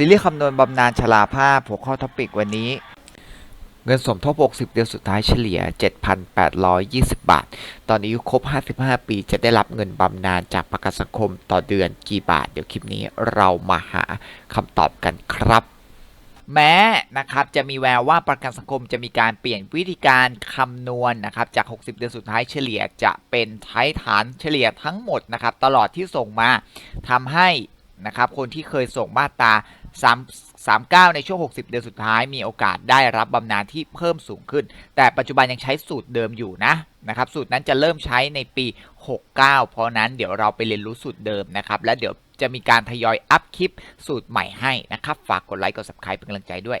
ซีรีส์คำนวณบำนาญชราภาพหัวข้อท็อปิกวันนี้ เงินสมทบ 60 เดือนสุดท้ายเฉลี่ย 7,820 บาท ตอนนี้อายุครบ 55 ปีจะได้รับเงินบำนาญจากประกันสังคมต่อเดือนกี่บาท เดี๋ยวคลิปนี้เรามาหาคำตอบกันครับ แม้นะครับจะมีแววว่าประกันสังคมจะมีการเปลี่ยนวิธีการคำนวณนะครับจาก 60 เดือนสุดท้ายเฉลี่ยจะเป็นใช้ฐานเฉลี่ยทั้งหมดนะครับตลอดที่ส่งมาทำให้นะครับคนที่เคยส่งมาตรา 3 39 ในช่วง 60 เดือนสุดท้ายมีโอกาสได้รับบำนาญที่เพิ่มสูงขึ้น แต่ปัจจุบันยังใช้สูตรเดิมอยู่นะนะครับ สูตรนั้นจะเริ่มใช้ในปี 69 เพราะนั้นเดี๋ยวเราไปเรียนรู้สูตรเดิมนะครับ และเดี๋ยวจะมีการทยอยอัพคลิปสูตรใหม่ให้นะครับ ฝากกดไลค์กด subscribe เป็นกำลังใจด้วย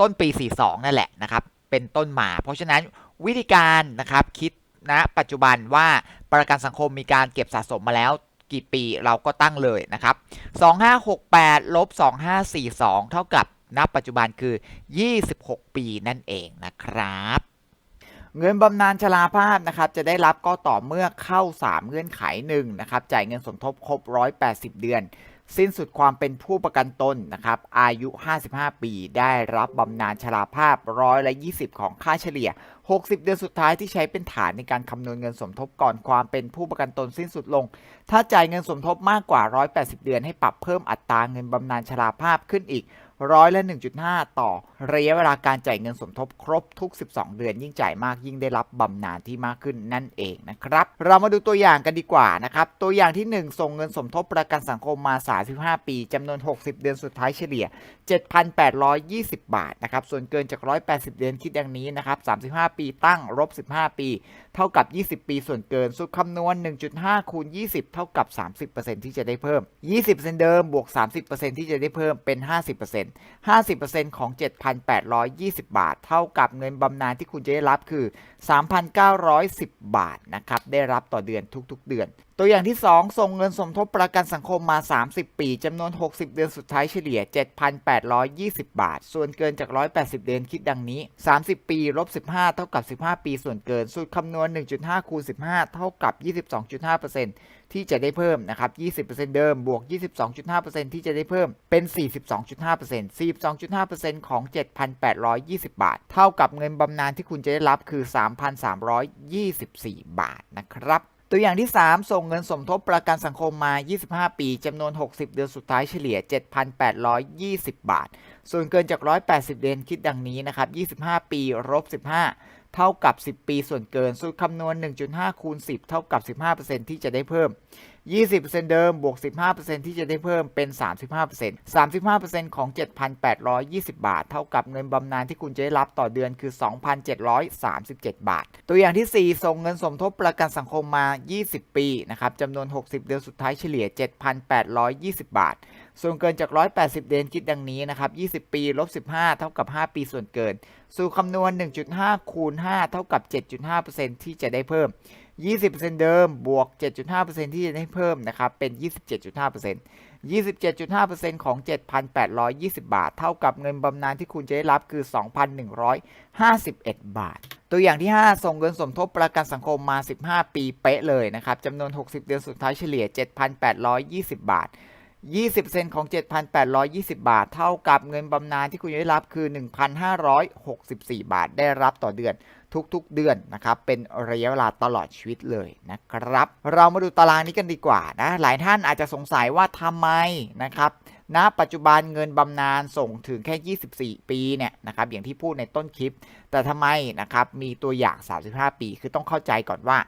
ต้นปี 42 นั่นแหละนะครับ เป็นต้นมา เพราะฉะนั้นวิธีการนะครับคิดณปัจจุบันว่าประกันสังคมมีการเก็บสะสมมาแล้วกี่ปีเราก็ตั้งเลยนะครับ 2568ลบ2542 เท่ากับณปัจจุบันคือ 26 ปีนั่นเองนะครับ เงินบำนาญชราภาพนะครับ จะได้รับก็ต่อเมื่อเข้า 3 เงื่อนไขหนึ่งนะครับ จ่ายเงินสมทบครบ 180 เดือน สิ้นสุดความเป็นผู้ประกันตนนะครับ อายุ 55 ปี ได้รับบำนาญชราภาพร้อยละ20 ของค่าเฉลี่ย 60 เดือนสุดท้ายที่ใช้เป็นฐานในการคำนวณเงินสมทบก่อนความเป็นผู้ประกันตนสิ้นสุดลง ถ้าจ่ายเงินสมทบมากกว่า 180 เดือนให้ปรับเพิ่มอัตราเงินบำนาญชราภาพขึ้นอีก ร้อยละ 1.5 ต่อระยะเวลาการจ่ายเงินสมทบครบทุก 12 เดือน ยิ่งจ่ายมากยิ่งได้รับบำนาญที่มากขึ้นนั่นเองนะครับ เรามาดูตัวอย่างกันดีกว่านะครับ ตัวอย่างที่ 1 ส่งเงินสมทบประกันสังคมมา 35 ปีจำนวน 60 เดือนสุดท้ายเฉลี่ย 7,820 บาทนะครับ ส่วนเกินจาก 180 เดือนคิดดังนี้นะครับ 35 ปีตั้งลบ 15 ปี เท่ากับ 20 ปีส่วนเกินสูตรคำนวณ 1.5 คูณ 20 เท่ากับ 30%ที่จะได้เพิ่ม 20%เดิมบวก 30%ที่จะได้เพิ่มเป็น 50% 50%ของ 7,820 บาท เท่ากับเงินบำนาญที่คุณจะได้รับคือ 3,910 บาทนะครับ ได้รับต่อเดือนทุกๆเดือนตัวอย่างที่ 2 ส่งเงินสมทบประกันสังคมมา 30 ปี จำนวน 60 เดือนสุดท้ายเฉลี่ย 7,820 บาท ส่วนเกินจาก 180 เดือนคิดดังนี้ 30 ปีลบ15 เท่ากับ 15 ปีส่วนเกิน สูตรคำนวณ 1.5 คูณ 15 เท่ากับ 22.5%ที่จะได้เพิ่มนะครับ 20%เดิม บวก 22.5%ที่จะได้เพิ่ม เป็น 42.5% 42.5%ของ 7,820 บาท เท่ากับเงินบำนาญที่คุณจะได้รับคือ 3,324 บาทนะครับ ตัวอย่างที่ 3 ส่งเงินสมทบประกันสังคมมา 25 ปีจำนวน 60 เดือนสุดท้ายเฉลี่ย 7,820 บาท ส่วนเกินจาก 180 เดือนคิดดังนี้นะครับ 25 ปีลบ15 เท่ากับ 10 ปีส่วนเกิน สูตรคำนวณ 1.5 คูณ 10 เท่ากับ 15%ที่จะได้เพิ่ม 20%เดิมบวก 15%ที่จะได้เพิ่มเป็น 35% 35%ของ 7,820 บาท เท่ากับเงินบำนาญที่คุณจะได้รับต่อเดือนคือ 2,737 บาท ตัวอย่างที่ 4 ส่งเงินสมทบประกันสังคมมา 20 ปีนะครับจำนวน 60 เดือนสุดท้ายเฉลี่ย 7,820 บาทส่วนเกินจาก 180 เดือนคิดดังนี้นะครับ 20 ปี ลบ 15 เท่ากับ 5 ปีส่วนเกิน สู่คำนวณ 1.5 คูณ 5 เท่ากับ 7.5%ที่จะได้เพิ่ม 20%เดิมบวก 7.5%ที่จะได้เพิ่มนะครับ เป็น 27.5% 27.5%ของ 7,820 บาท เท่ากับเงินบำนาญที่คุณจะได้รับคือ 2,151 บาท ตัวอย่างที่ 5 ส่งเงินสมทบประกันสังคมมา 15 ปีเป๊ะเลยนะครับจำนวน 60 เดือนสุดท้ายเฉลี่ย 7,820 บาท 20%ของ 7,820 บาท เท่ากับเงินบำนาญที่คุณจะได้รับคือ 1,564 บาท ได้รับต่อเดือน ทุกๆเดือนนะครับเป็นระยะเวลาตลอดชีวิตเลยนะครับ เรามาดูตารางนี้กันดีกว่านะหลายท่านอาจจะสงสัยว่าทำไมนะครับ ณปัจจุบันเงินบำนาญส่งถึงแค่ 24 ปีเนี่ยนะครับอย่างที่พูดในต้นคลิป แต่ทำไมนะครับมีตัวอย่าง 35 ปีคือต้องเข้าใจก่อนว่า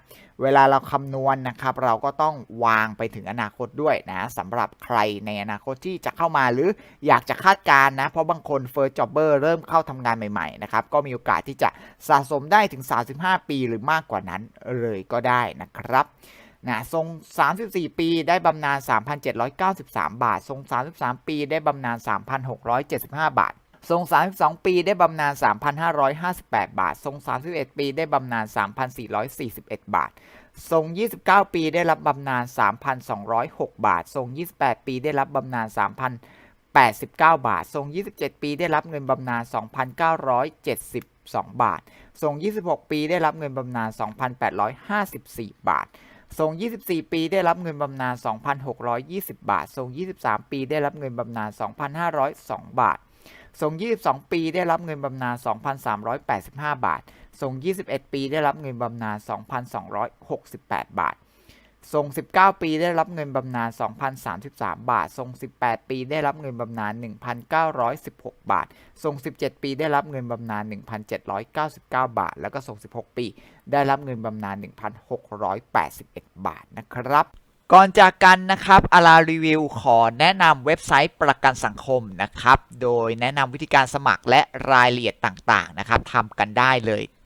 เวลาเราคำนวณนะครับเราก็ต้องวางไปถึงอนาคตด้วยนะสำหรับใครในอนาคตที่จะเข้ามาหรืออยากจะคาดการณ์นะ เพราะบางคนเฟิร์สจ็อบเบอร์เริ่มเข้าทำงานใหม่ๆนะครับก็มีโอกาสที่จะสะสมได้ถึง 35 ปีหรือมากกว่านั้นเลยก็ได้นะครับ นะทรง 34 ปีได้บำนาญ 3,793 บาท ทรง 33 ปีได้บำนาญ 3,675 บาท ทรง 32 ปีได้บำนาญ 3,558 บาท ทรง 31 ปีได้บำนาญ 3,441 บาท ทรง 29 ปีได้รับบำนาญ 3,206 บาท ทรง 28 ปีได้รับบำนาญ 3,089 บาท ทรง 27 ปีได้รับเงินบำนาญ 2,972 บาท ทรง 26 ปีได้รับเงินบำนาญ 2,854 บาท ทรง 24 ปีได้รับเงินบำนาญ 2,620 บาท ทรง 23 ปีได้รับเงินบำนาญ 2,502 บาท ทรง 22 ปีได้รับเงินบำนาญ 2,385 บาท ทรง 21 ปีได้รับเงินบำนาญ 2,268 บาท ทรง 19 ปีได้รับเงินบำนาญ 2,033 บาท ทรง 18 ปีได้รับเงินบำนาญ 1,916 บาท ทรง 17 ปีได้รับเงินบำนาญ 1,799 บาท แล้วก็ทรง 16 ปี ได้รับเงินบำนาญ 1,681 บาทนะครับก่อนจากกันนะครับอารารีวิวขอแนะนำเว็บไซต์ประกันสังคมนะครับ โดยแนะนำวิธีการสมัครและรายละเอียดต่างๆนะครับทำกันได้เลย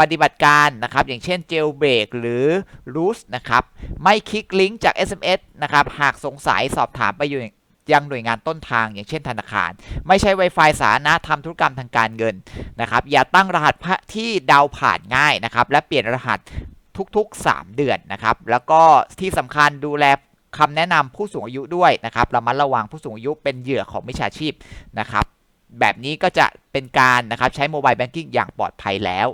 ปฏิบัติการนะครับ อย่างเช่น jailbreak หรือ root นะครับ ไม่คลิกลิงก์จาก SMS นะครับ หากสงสัยสอบถามไปอยู่ยังหน่วยงานต้นทางอย่างเช่นธนาคาร ไม่ใช่ Wi-Fi สาธารณะทำธุรกรรมทางการเงินนะครับ อย่าตั้งรหัสที่เดาผ่านง่ายนะครับ และเปลี่ยนรหัสทุกๆ 3 เดือนนะครับ แล้วก็ที่สำคัญดูแลคำแนะนำผู้สูงอายุด้วยนะครับระมัดระวังผู้สูงอายุเป็นเหยื่อของมิจฉาชีพนะครับ แบบนี้ก็จะเป็นการนะครับใช้โมบายแบงกิ้งอย่างปลอดภัยแล้ว